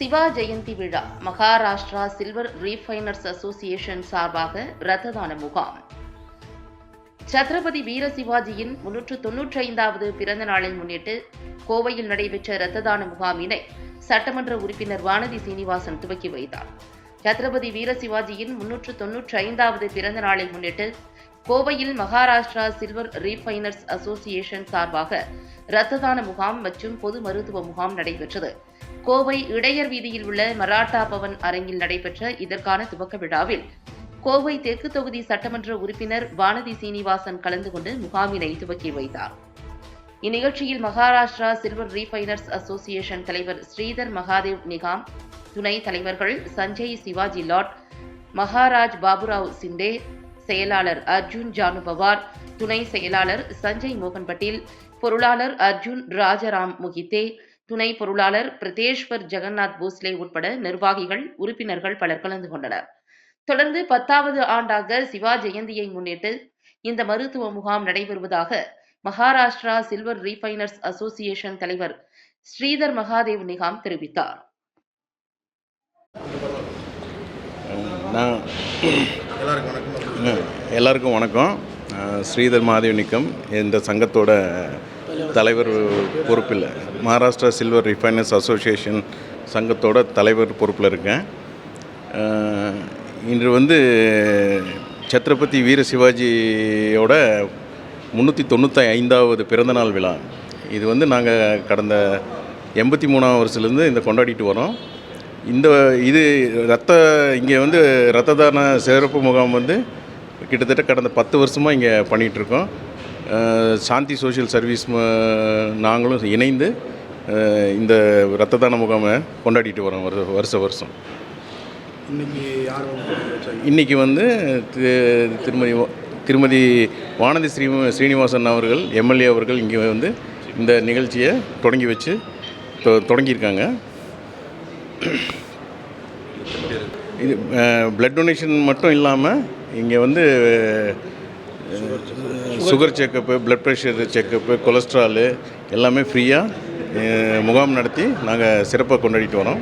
சிவா ஜெயந்தி விழா Maharashtra silver refiners association சார்பாக ரத்த தான முகாம். சத்ரபதி வீர சிவாஜியின் முன்னூற்று தொன்னூற்றி ஐந்தாவது பிறந்த நாளை முன்னிட்டு கோவையில் நடைபெற்ற இரத்த தான முகாமினை சட்டமன்ற உறுப்பினர் வானதி சீனிவாசன் துவக்கி வைத்தார். சத்ரபதி வீர சிவாஜியின் முன்னூற்று தொன்னூற்றி ஐந்தாவது பிறந்த நாளை முன்னிட்டு கோவையில் மகாராஷ்டிரா சில்வர் ரீஃபைனர்ஸ் அசோசியேஷன் சார்பாக இரத்த தான முகாம் மற்றும் பொது மருத்துவ முகாம் நடைபெற்றது. கோவை இடையர் வீதியில் உள்ள மராட்டா பவன் அரங்கில் நடைபெற்ற இதற்கான துவக்க விழாவில் கோவை தெற்கு தொகுதி சட்டமன்ற உறுப்பினர் வானதி சீனிவாசன் கலந்து கொண்டு முகாமினை துவக்கி வைத்தார். இந்நிகழ்ச்சியில் மகாராஷ்டிரா சில்வர் ரீஃபைனர்ஸ் அசோசியேஷன் தலைவர் ஸ்ரீதர் மகாதேவ் நிகாம் துணை தலைவர்கள் சஞ்சய் சிவாஜி லாட் மகாராஜ் பாபுராவ் சிண்டே செயலாளர் அர்ஜுன் ஜானு பவார் துணை செயலாளர் சஞ்சய் மோகன் பட்டேல் பொருளாளர் அர்ஜுன் ராஜராம் முகித்தே துணை பொருளாளர் பிரதேஷ்வர் ஜெகநாத் போஸ்லே உட்பட நிர்வாகிகள் உறுப்பினர்கள் பலர் கலந்து கொண்டனர். தொடர்ந்து பத்தாவது ஆண்டாக சிவா ஜெயந்தியை முன்னிட்டு இந்த மருத்துவ முகாம் நடைபெறுவதாக மகாராஷ்டிரா சில்வர் ரீஃபைனர்ஸ் அசோசியேஷன் தலைவர் ஸ்ரீதர் மகாதேவ் நிகாம் தெரிவித்தார். எல்லாருக்கும் வணக்கம். ஸ்ரீதர் மாதவனிக்கம் இந்த சங்கத்தோட தலைவர் பொறுப்பில் மகாராஷ்டிரா சில்வர் ரிஃபைனர்ஸ் அசோசியேஷன் சங்கத்தோட தலைவர் பொறுப்பில் இருக்கேன். இன்று வந்து சத்ரபதி வீர சிவாஜியோட முந்நூற்றி தொண்ணூற்றி ஐந்தாவது பிறந்தநாள் விழா. இது வந்து நாங்கள் கடந்த எண்பத்தி மூணாம் வருஷத்துலேருந்து இந்த கொண்டாடிட்டு வரோம். இந்த இது ரத்த இங்கே வந்து ரத்த தான சிறப்பு முகாம் வந்து கிட்டத்தட்ட கடந்த பத்து வருஷமாக இங்கே பண்ணிகிட்ருக்கோம் சாந்தி சோஷியல் சர்வீஸ் நாங்களும் இணைந்து இந்த ரத்த தான முகாமை கொண்டாடிட்டு வரோம் வருஷ வருஷ வருஷம். இன்னைக்கு யார்? இன்றைக்கி வந்து தி- திருமதி திருமதி வானதி ஸ்ரீ ஸ்ரீனிவாசன் அவர்கள் எம்எல்ஏ அவர்கள் இங்கே வந்து இந்த நிகழ்ச்சியை தொடங்கி வச்சு தொடங்கியிருக்காங்க. இது பிளட் டொனேஷன் மட்டும் இல்லாமல் இங்கே வந்து sugar checkup blood pressure checkup cholesterol எல்லாமே ஃப்ரீயாக முகாம் நடத்தி நாங்கள் சிறப்பாக கொண்டாடிட்டு வரோம்.